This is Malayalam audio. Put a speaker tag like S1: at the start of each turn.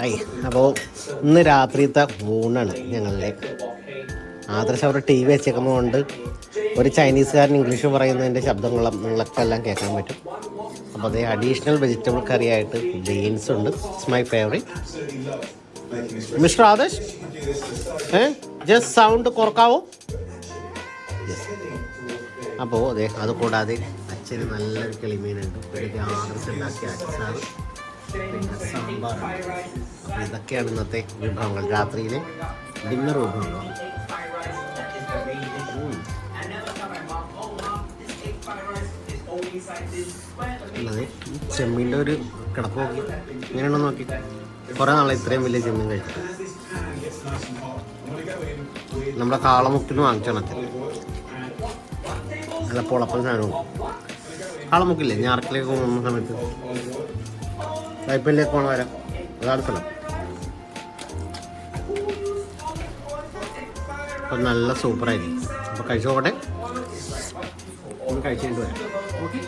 S1: ഐ അപ്പോൾ ഇന്ന് രാത്രിത്തെ ഊണാണ് ഞങ്ങളുടെ. ആദർശ് അവർ ടി വി വെച്ചേക്കുന്നതുകൊണ്ട് ഒരു ചൈനീസുകാരൻ ഇംഗ്ലീഷ് പറയുന്നതിന്റെ ശബ്ദങ്ങളും നിങ്ങളൊക്കെ എല്ലാം കേൾക്കാൻ പറ്റും. അപ്പോൾ അതേ അഡീഷണൽ വെജിറ്റബിൾ കറി ആയിട്ട് ബീൻസ് ഉണ്ട്. It's my favourite mister Adarsh? ഏ? ജസ്റ്റ് സൗണ്ട് കുറക്കാവോ? അപ്പോൾ അതെ അത് കൂടാതെ അച്ഛന് നല്ലൊരു കിളിമീനുണ്ട്. ആദർശ് ഉണ്ടാക്കിയ പിന്നെ സാമ്പാർ അപ്പോൾ ഇതൊക്കെയാണ് ഇന്നത്തെ വിഭവങ്ങൾ. രാത്രിയിലെ ഡിന്നർ വിഭവങ്ങൾ. ഈ ചെമ്മീന്റെ ഒരു കിടപ്പ് നോക്കി. ഇങ്ങനെയാണോ നോക്കി? കുറേ നാളെ ഇത്രയും വലിയ ചെമ്മീൻ കഴിച്ചത് നമ്മുടെ കാളമുക്കിന് വാങ്ങിച്ചാണ് അച്ഛൻ നല്ല പൊളപ്പം സാധനവും. കാളമുക്കില്ലേ? ഞാർക്കിലേക്ക് പോകുന്ന സമയത്ത്. പൈപ്പിലേക്ക് പോണ വരാം. അതാണ് സ്ഥലം അപ്പം നല്ല സൂപ്പറായിരിക്കും അപ്പോൾ കഴിച്ചു നോക്കട്ടെ. ഒന്ന് കഴിച്ചിട്ട് വരാം. ഓക്കെ?